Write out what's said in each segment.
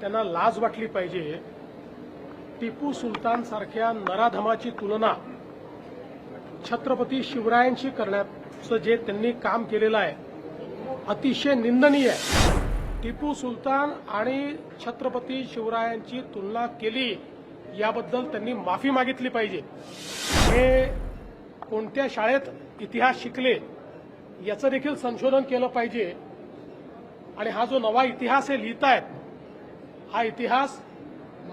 त्यांना लाज वाटली पाहिजे. टिपू सुलतान सारख्या नराधमाची तुलना छत्रपती शिवरायांशी करण्याचं जे त्यांनी काम केलेलं आहे अतिशय निंदनीय. आहे टिपू सुलतान आणि छत्रपती शिवरायांची तुलना केली याबद्दल त्यांनी माफी मागितली पाहिजे. हे कोणत्या शाळेत इतिहास शिकले याचं देखील संशोधन केलं पाहिजे. आणि हा जो नवा इतिहास हे लिहितायत हा इतिहास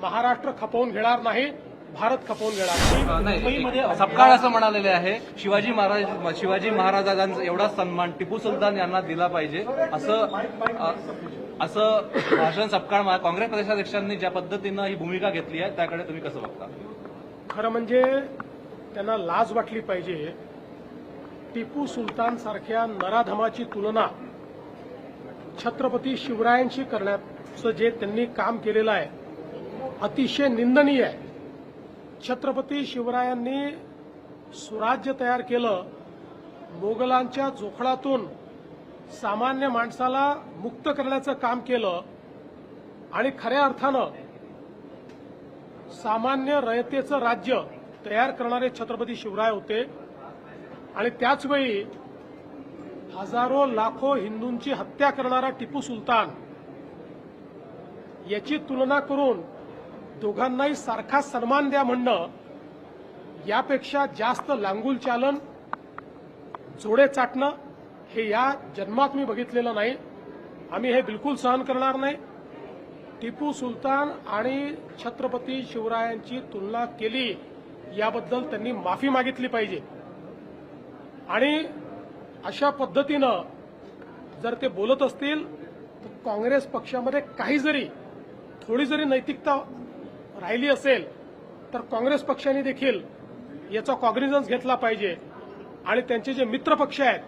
महाराष्ट्र खपवून घेणार नाही भारत खपवून घेणार नाही. सपकाळ असं म्हणालेले आहे शिवाजी महाराज शिवाजी महाराजांचा एवढा सन्मान टिपू सुलतान यांना दिला पाहिजे असं असं भाषण सपकाळ काँग्रेस प्रदेशाध्यक्षांनी ज्या पद्धतीनं ही भूमिका घेतली आहे त्याकडे तुम्ही कसं बघता? खरं म्हणजे त्यांना लाज वाटली पाहिजे. टिपू सुलतान सारख्या नराधमाची तुलना छत्रपती शिवरायांशी करण्याचं जे त्यांनी काम केलेलं आहे अतिशय निंदनीय आहे. छत्रपती शिवरायांनी स्वराज्य तयार केलं मोगलांच्या जोखडातून सामान्य माणसाला मुक्त करण्याचं काम केलं आणि खऱ्या अर्थानं सामान्य रयतेचं राज्य तयार करणारे छत्रपती शिवराय होते. आणि त्याचवेळी हजारो लाखो हिंदूंची हत्या करणारा टिपू सुलतान याची तुलना करून दोघांनाही सारखा सन्मान द्या म्हणणं यापेक्षा जास्त लांगुल चालन जोडे चाटणं हे या जन्मात मी बघितलेलं नाही. आम्ही हे बिलकुल सहन करणार नाही. टिपू सुलतान आणि छत्रपती शिवरायांची तुलना केली याबद्दल त्यांनी माफी मागितली पाहिजे. आणि अशा पद्धतीनं जर ते बोलत असतील तर काँग्रेस पक्षामध्ये काही जरी थोडी जरी नैतिकता राहिली असेल तर काँग्रेस पक्षाने देखील याचा कॉग्निझन्स घेतला पाहिजे. आणि त्यांचे जे मित्र पक्ष आहेत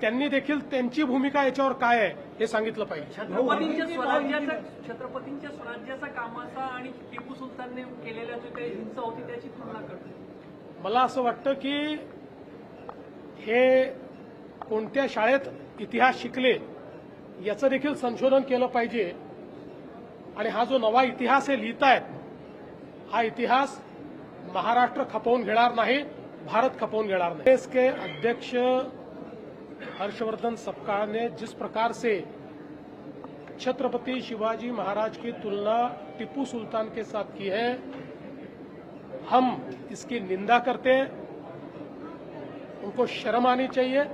त्यांनी देखील त्यांची भूमिका याच्यावर काय आहे हे सांगितलं पाहिजे. छत्रपतींच्या स्वराज्याचा छत्रपतींच्या स्वराज्याचा कामाचा आणि टिपू सुलतानने केलेल्या जो काही हिंसा होती त्याची तुलना करतो मला असं वाटतं की हे कोणत्या शाळेत इतिहास शिकले याचं देखील संशोधन केलं पाहिजे. आणि हा जो नवा इतिहास हे लिहितायत, हा इतिहास महाराष्ट्र खपवून घेणार नाही, भारत खपवून घेणार नाही. कांग्रेस के अध्यक्ष हर्षवर्धन सपकाळ ने जिस प्रकार से छत्रपति शिवाजी महाराज की तुलना टिप्पू सुल्तान के साथ की है, हम इसकी निंदा करते हैं, उनको शर्म आनी चाहिए